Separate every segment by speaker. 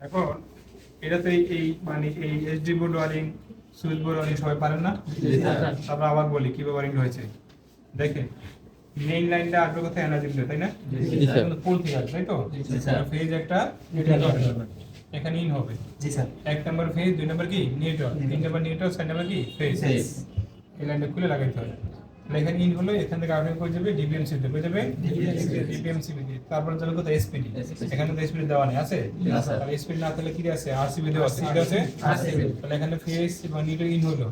Speaker 1: এখন এটা তো এই- মানে এই SD board wiring switch board wiring সবাই পারেন না? তারপর আবার বলি কীভাবে ওয়ারিং হয়েছে দেখেন মেইন লাইনটা আসবে কোথায়? এনার্জি বিলে তাই না। পোল থেকে আসবে তাই তো। ফেজ একটা এখানে ইন হবে।
Speaker 2: জি স্যার।
Speaker 1: এক নম্বর ফেজ দুই নম্বর কি? নিউট্রাল তিন নম্বর নিউট্রাল চার নম্বর কি? ফেজ। এই লাইনটা খুলে লাগাইতে হবে। এখানে ইন হলো এখান থেকে আউটিং করে যাবে ডিবিএমসি তে করে যাবে ডিবিএমসি তে। তারপর যাবে কোথায় এসপিডি এখানে তো এসপিডি দেওয়া নেই আছে?
Speaker 2: না, স্যার।
Speaker 1: এসপিডি না থাকলে কি আছে? আরসিবি দেওয়া আছে কি আছে? তাহলে এখানে ফেজ এবং ইন হলো।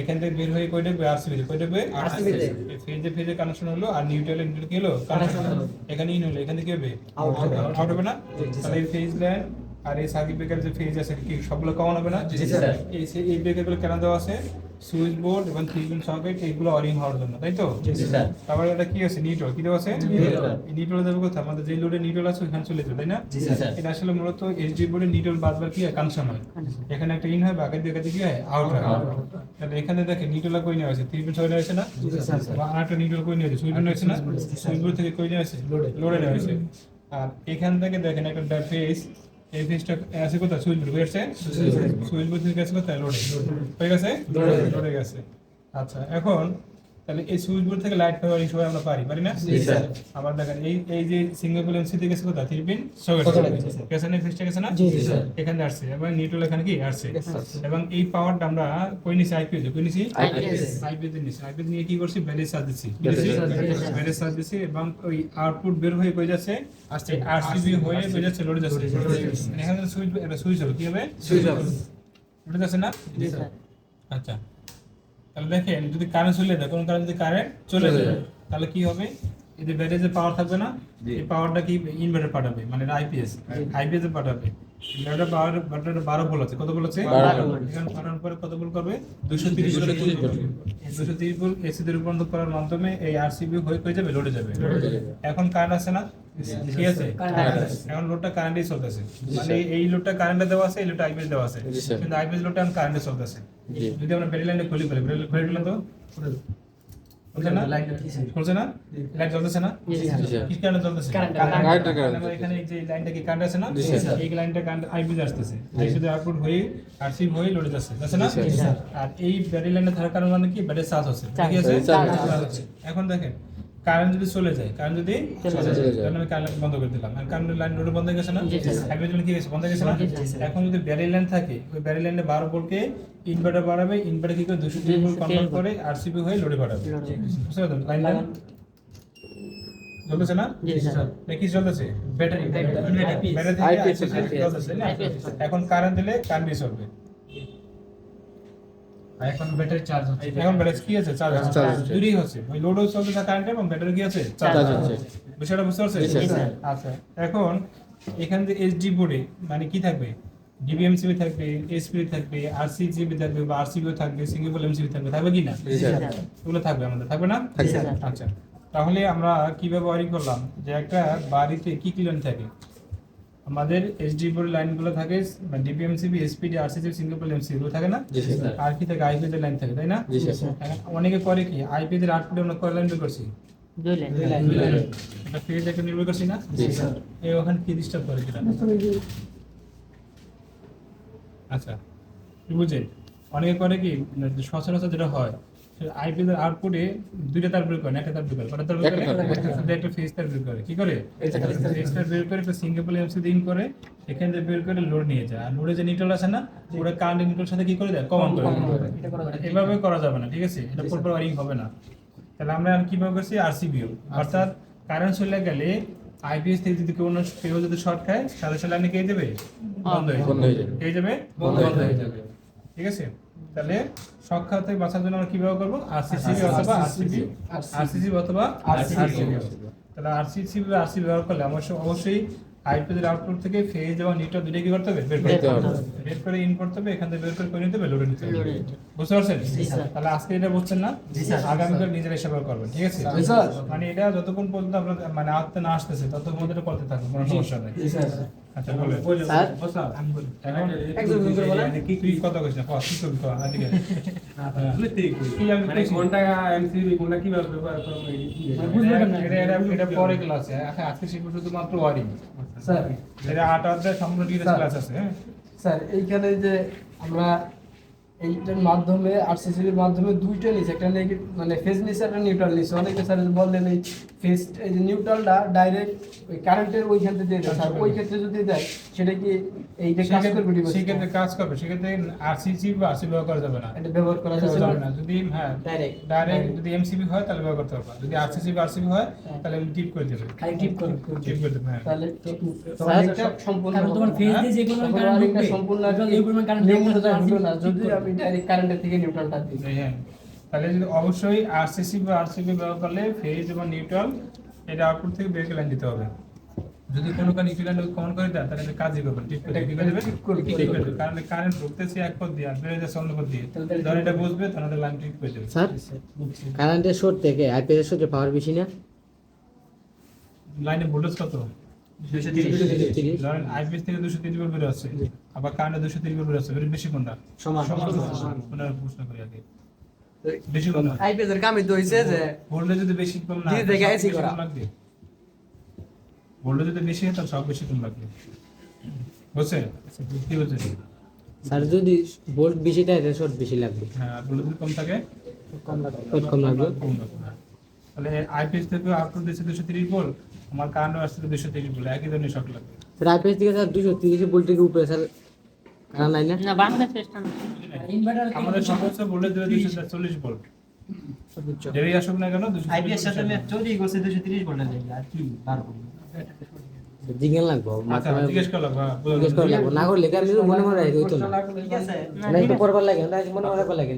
Speaker 1: এখান থেকে বের হয়ে কই দেবে আরসিবি কই দেবে
Speaker 2: তে।
Speaker 1: ফেজে ফেজে কানেকশন হলো আর নিউট্রাল নিউট্রাল কি হলো? কানেকশন হলো। এখানে ইন হলো এখানে কি হবে? আউট হবে। না? তাহলে এই ফেজ লাইন আর এই সার্কিট ব্রেকার যে ফেজ আছে কি সবগুলো কমন হবে না?
Speaker 2: জি, স্যার।
Speaker 1: এই এই ব্রেকারগুলো কেন দেওয়া আছে? সুইচ বোর্ড এবং পিন সকেট এইগুলো অরিং হওয়ার জন্য তাই তো? তারপরে এটা কি আছে নিউট্রাল কি আছে?
Speaker 2: নিউট্রাল
Speaker 1: দেবে কোথায়? আমাদের যে লোডে নিউট্রাল আছে ওখানে চলে যাবে তাই না?
Speaker 2: জি,
Speaker 1: এটা আসলে মূলত এইচডি বোর্ডে নিউট্রাল বারবার কি হয়? কানেকশন হয়। এখানে একটা ইন হয় বাকি দিকে কি হয়? আউট হয়। তাহলে এখানে দেখে নিউট্রাল কই নেওয়া আছে পিন সকেট আছে না। বা আরেকটা নিউট্রাল কই নিয়েছে সুইচ বোর্ড আছে না? সুইচ বোর্ড থেকে কই নেওয়া আছে
Speaker 2: লোডে।
Speaker 1: লোডে নেওয়া আছে আর এখান থেকে দেখেন একটা ফেস এই ফেসটা আছে কোথায় সুইচ বোর্ড গেছে সুইচ বোর্ড থেকে গেছে কোথায় লোডে হয়ে গেছে
Speaker 2: লোডে।
Speaker 1: লোডে গেছে আচ্ছা এখন তাহলে এই সুইচ বোর্ড থেকে লাইট পাওয়ার সবাই আমরা পারি পারি না?
Speaker 2: জি, স্যার।
Speaker 1: আবার দেখেন এই এই যে সিঙ্গেল এমসি থেকে কোথায়? থ্রি পিন সকেট
Speaker 2: সকেট গেছে,
Speaker 1: না। এখানে আসছে এবং নিউট্রাল এখানে কি? আসছে। এবং এই পাওয়ারটা আমরা কই নিছি? আইপি তে কই নিছি?
Speaker 3: IPS
Speaker 1: আইপি তে নিছি। আইপি নিয়ে কি করছি? ব্যাটারি চার্জ দিছি।
Speaker 3: ব্যাটারি
Speaker 2: চার্জ দিছি।
Speaker 1: এবং ওই আউটপুট বের হয়ে কই যাচ্ছে?
Speaker 2: আসছে।
Speaker 1: আরসিবি হয়ে কই যাচ্ছে? লোডে যাচ্ছে। মানে এখানে সুইচ এটা সুইচ হবে কি হবে?
Speaker 2: সুইচ হবে
Speaker 1: লোডে যাচ্ছে না?
Speaker 2: জি স্যার।
Speaker 1: আচ্ছা। তাহলে দেখেন যদি কারেন্ট চলে যায় কোন কারণে যদি কারেন্ট চলে যায়। তাহলে কি হবে? এই যে পাওয়ার থাকবে না এই পাওয়ারটা কি ইনভার্টার পাঠাবে? মানে আইপিএস আইপিএস এ পাঠাবে। ইনভার্টার পাওয়ার ব্যাটারি 12 ভোল্ট আছে। কত ভোল্ট আছে?
Speaker 3: 12 ভোল্ট।
Speaker 1: এখানে পাঠানোর পরে কত ভোল্ট করবে? 230 ভোল্ট
Speaker 3: 230 ভোল্ট।
Speaker 1: 230 ভোল্ট এসি তে রূপান্তর করার মাধ্যমে এই আরসিবি হয়ে লোডে যাবে
Speaker 2: লোডে যাবে।
Speaker 1: এখন কারেন্ট আছে না। ঠিক আছে এখন লোডটা কারেন্টই চলতেছে। মানে এই লোডটা কারেন্টে দেওয়া আছে এই লোডটা আইপিএস দেওয়া আছে। কিন্তু আইপিএস লোডটা এখন কারেন্টে চলতেছে। যদি আমরা ব্যাটারি লাইনটা খুলি ফেলি ব্যাটারি খুলে দিলাম তো? খুলছে না?
Speaker 2: লাইনটা কি স্যার?
Speaker 1: খুলছে না? লাইট জ্বলতেছে না?
Speaker 2: জি, স্যার।
Speaker 3: জি, স্যার।
Speaker 1: কি কারণে জ্বলতেছে?
Speaker 2: Current,
Speaker 3: current, current.
Speaker 1: আমরা এখানে এই যে লাইনটা কি কারেন্ট আছে না। এই লাইনটা কারেন্ট আইপিএস আসতেছে। আউটপুট হয়ে হয়ে লোডে যাচ্ছে। যাচ্ছে না? আর এই ব্যাটারি লাইনে থাকার কারণে মানে কি? ব্যাটারি চার্জ হচ্ছে। ঠিক আছে? এখন দেখেন কারেন্ট যদি চলে যায় কারেন্ট যদি আমি কারেন্ট বন্ধ করে দিলাম। আর কারেন্ট লাইন লোড বন্ধ গেছে না। আইপিএস লাইন কি গেছে বন্ধ গেছে না? এখন যদি ব্যাটারি লাইন থাকে ওই ব্যাটারি লাইনে বারো ভোল্টকে ইনভার্টার বাড়াবে ইনভার্টার কি করে? দুশো তিন ভোল্ট কনভার্ট করে আরসিবি হয়ে লোডে বাড়াবে। বুঝতে পারছেন? লাইন লাইন চলতেছে না?
Speaker 2: জি, স্যার।
Speaker 1: দেখি চলতেছে। Battery
Speaker 2: battery.
Speaker 1: এখন কারেন্ট দিলে কারেন্ট চলবে।
Speaker 2: এখন ব্যাটারি চার্জ হচ্ছে।
Speaker 1: এখন ব্যাটারি কি আছে? চার্জ হচ্ছে।
Speaker 3: চার্জ হচ্ছে।
Speaker 1: হচ্ছে। ওই লোডও চলতেছে কারেন্ট এবং ব্যাটারি কি আছে?
Speaker 3: চার্জ হচ্ছে।
Speaker 1: বিষয়টা বুঝতে পারছেন? আচ্ছা এখন এখান থেকে এসডি বোর্ডে মানে কি থাকবে? ডিবিএমসিবি থাকবে এসপি থাকবে আরসিজিবি থাকবে বা আরসিবিও থাকবে সিঙ্গেবল এমসিবি থাকবে থাকবে কি না। ওগুলো থাকবে আমাদের থাকবে না? আচ্ছা তাহলে আমরা কীভাবে ওয়ারিং করলাম? যে একটা বাড়িতে কি কি লাইন থাকে? আমাদের এইচডি বোর্ড লাইনগুলো থাকে ডিপিএমসিবি এসপিডি আরসিসি সিঙ্গেবল এমসি এগুলো থাকে না?
Speaker 3: জি,
Speaker 1: আর কি থাকে? আইপি এর লাইন থাকে তাই না? অনেকে করে কি? আইপি এর আউটপুটে আমরা কয় লাইন বের করছি? এটা একটা নির্ভর করছি না? এই ওখানে কি ডিস্টার্ব করে সেটা আচ্ছা বুঝছেন অনেকে করে কি? মানে সচরাচর যেটা হয় আইপি এর আউটপুটে দুইটা তার বের করে না একটা তার বের করে
Speaker 3: একটা তার বের করে।
Speaker 1: একটা ফেজ তার বের করে। কি করে?
Speaker 2: phase তার
Speaker 1: বের করে। একটা এমসি দিন করে এখান থেকে বের করে লোড নিয়ে যায়। আর লোডে যে নিউট্রাল আছে না ওটা কারেন্ট নিউট্রাল সাথে কি করে দেয়? কমন করে। এভাবে করা যাবে না ঠিক আছে? এটা প্রপার ওয়ারিং হবে না। তাহলে আমরা কীভাবে করছি? আরসিবিও অর্থাৎ কারেন্ট চলে গেলে আইপিএস থেকে যদি কোনো কেউ যদি শর্ট খায় সাথে সাথে কে দেবে? বন্ধ হয়ে
Speaker 3: যাবে।
Speaker 1: কে যাবে
Speaker 2: বন্ধ হয়ে
Speaker 1: যাবে। ঠিক আছে? তাহলে খাওয়া থেকে বাঁচার জন্য আমরা কীভাবে করব আরসিসিবি অথবা আরসিবি আরসিসি অথবা আরসিবি তাহলে আরসিসি বা আরসিবি ব্যবহার করলে অবশ্যই অবশ্যই আইপিএস এর আউটপুট থেকে ফেজ এবং নিউট্রাল দুটোই কি করতে হবে বের করতে হবে। বের করে ইন করতে হবে এখান থেকে বের করে করে নিতে হবে লোডে নিতে হবে। বুঝতে পারছেন। তাহলে আজকে এটা বুঝছেন না
Speaker 2: জি, স্যার।
Speaker 1: আগামীকাল নিজেরা সেবা করবেন ঠিক আছে
Speaker 2: জি, স্যার।
Speaker 1: মানে এটা যতক্ষণ পর্যন্ত আপনার মানে আত্মা না আসতেছে ততক্ষণ পর্যন্ত করতে থাকবে কোনো সমস্যা নেই
Speaker 2: জি, স্যার।
Speaker 1: আচ্ছা বলেন
Speaker 2: স্যার।
Speaker 1: আমি বলি।
Speaker 2: একজন একজন করে বলেন।
Speaker 1: কি তুই কথা কইছ না কি করবি কর আদিকে কি আমি
Speaker 4: মানে কোনটা এমসিবি কোনটা কীভাবে ব্যবহার করব
Speaker 1: এটা এটা এটা- এটা পরে ক্লাসে আজকে শিখব শুধুমাত্র ওয়ারিং।
Speaker 3: স্যার
Speaker 1: এটা আট অধ্যায় সম্পূর্ণ ক্লাস আছে হ্যাঁ।
Speaker 3: স্যার এইখানে যে আমরা এইটার মাধ্যমে আরসিসির মাধ্যমে দুইটা নিচ্ছে একটা নেগেটিভ মানে ফেজ নিচ্ছে একটা নিউট্রাল নিচ্ছে অনেকে স্যার বললেন এই ফেজ এই যে নিউট্রালটা ডাইরেক্ট ওই কারেন্টের ওইখান থেকে দিয়ে। দেয় স্যার ওই ক্ষেত্রে যদি দেয় সেটা কি এইটা কাজ করবে ডিভাইস
Speaker 1: সেক্ষেত্রে কাজ করবে সেক্ষেত্রে আরসিসি বা আরসি ব্যবহার করা যাবে না।
Speaker 3: এটা ব্যবহার করা যাবে না।
Speaker 1: যদি হ্যাঁ
Speaker 3: Direct.
Speaker 1: ডাইরেক্ট যদি এমসিবি হয় তাহলে ব্যবহার করতে পারবা। যদি আরসিসি বা আরসিবি হয় তাহলে টিপ করে দেবে।
Speaker 3: খালি টিপ করে
Speaker 1: টিপ করে। দেবে হ্যাঁ।
Speaker 3: তাহলে
Speaker 2: স্যার,
Speaker 3: সম্পূর্ণ
Speaker 2: কারণ তোমার ফেজ দিয়ে যে কোনো কারেন্ট
Speaker 3: সম্পূর্ণ আর
Speaker 2: এই পরিমাণ কারেন্ট ঢুকবে
Speaker 3: না যদি আমি ডাইরেক্ট কারেন্টের থেকে নিউট্রালটা দিই
Speaker 1: হ্যাঁ তাহলে যদি অবশ্যই আরসিসি বা আরসিবি ব্যবহার করলে ফেজ এবং নিউট্রাল এটা আউটপুট থেকে বের লাইন দিতে হবে। যদি কোনো কারণে ইকুইভ্যালেন্ট কমন করে দেয় তাহলে কাজই করবে ঠিক করে ঠিক করে
Speaker 3: ঠিক করে।
Speaker 1: করে কারণ কারেন্ট ঢুকতেছে এক পথ দিয়ে আর বেরোয় যাচ্ছে অন্য পথ দিয়ে। ধর এটা বুঝবে তাহলে এটা লাইন ঠিক করে দেবে।
Speaker 4: স্যার কারেন্টের সোর্স থেকে আইপিএস এর সোর্সে পাওয়ার বেশি না?
Speaker 1: লাইনে ভোল্টেজ কত। ধরেন আইপিএস থেকে দুশো তিরিশ ভোল্ট বেরো আছে আবার কারেন্টে দুশো তিরিশ ভোল্ট বেরো আছে বেশি কোনটা?
Speaker 3: সমান।
Speaker 1: সমান
Speaker 3: সমান।
Speaker 1: প্রশ্ন। করি আগে। বেশি কোনটা?
Speaker 3: আইপিএস এর কামই তো হইছে যে
Speaker 1: ভোল্টেজ যদি বেশি কম না হয়, বেশি
Speaker 3: করা।
Speaker 1: লাগবে। ভোল্টেজ যদি বেশি হয় তাহলে সব বেশি কম লাগবে। বুঝছে কি বুঝছে
Speaker 4: স্যার যদি ভোল্ট বেশি থাকে তাহলে বেশি লাগবে।
Speaker 1: হ্যাঁ ভোল্টেজ কম থাকে?
Speaker 4: কম লাগবে।
Speaker 1: কম লাগবে। হ্যাঁ। তাহলে আইপিএস থেকে আউটপুট দিচ্ছে দুশো তিরিশ ভোল্ট আমার কারেন্ট আসছে দুশো তিরিশ ভোল্ট একই ধরনের শর্ট লাগবে।
Speaker 4: স্যার আইপিএস থেকে স্যার দুশো তিরিশ ভোল্টের উপরে স্যার নাই না?
Speaker 2: না বাংলাদেশ চেষ্টা না ইনভার্টার
Speaker 1: আমাদের সমস্যা ভোল্টেজ দেবে দুশো চল্লিশ ভোল্ট যেই আসুক না কেন
Speaker 5: আইপিএস সাথে আমি চৌরি করছে দুশো তিরিশ ঘণ্টা লাগে আর কি পারব
Speaker 4: জিজ্ঞেস লাগবো
Speaker 1: জিজ্ঞেস হ্যাঁ।
Speaker 4: জিজ্ঞেস করা লাগবো। না করলে মনে মনে রাখি হইতো না।
Speaker 5: ঠিক আছে।
Speaker 4: না একটু করবার লাগে না মনে মনে করবার লাগে।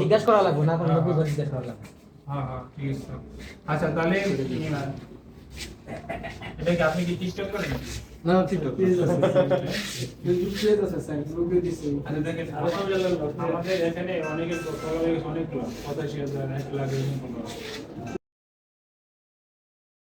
Speaker 4: জিজ্ঞেস করা লাগবো না করলে
Speaker 1: হ্যাঁ, হ্যাঁ।
Speaker 4: জিজ্ঞেস করা লাগবে?
Speaker 1: হ্যাঁ হ্যাঁ ঠিক আছে। আচ্ছা তাহলে এটা কি আপনি কি টিকটক করেন?
Speaker 3: না ঠিক আছে স্যার গ্রুপে দিছে।
Speaker 1: আচ্ছা দেখেন আমাদের এখানে অনেকের অনেক কথাশি আছে এক লাখ এরকম।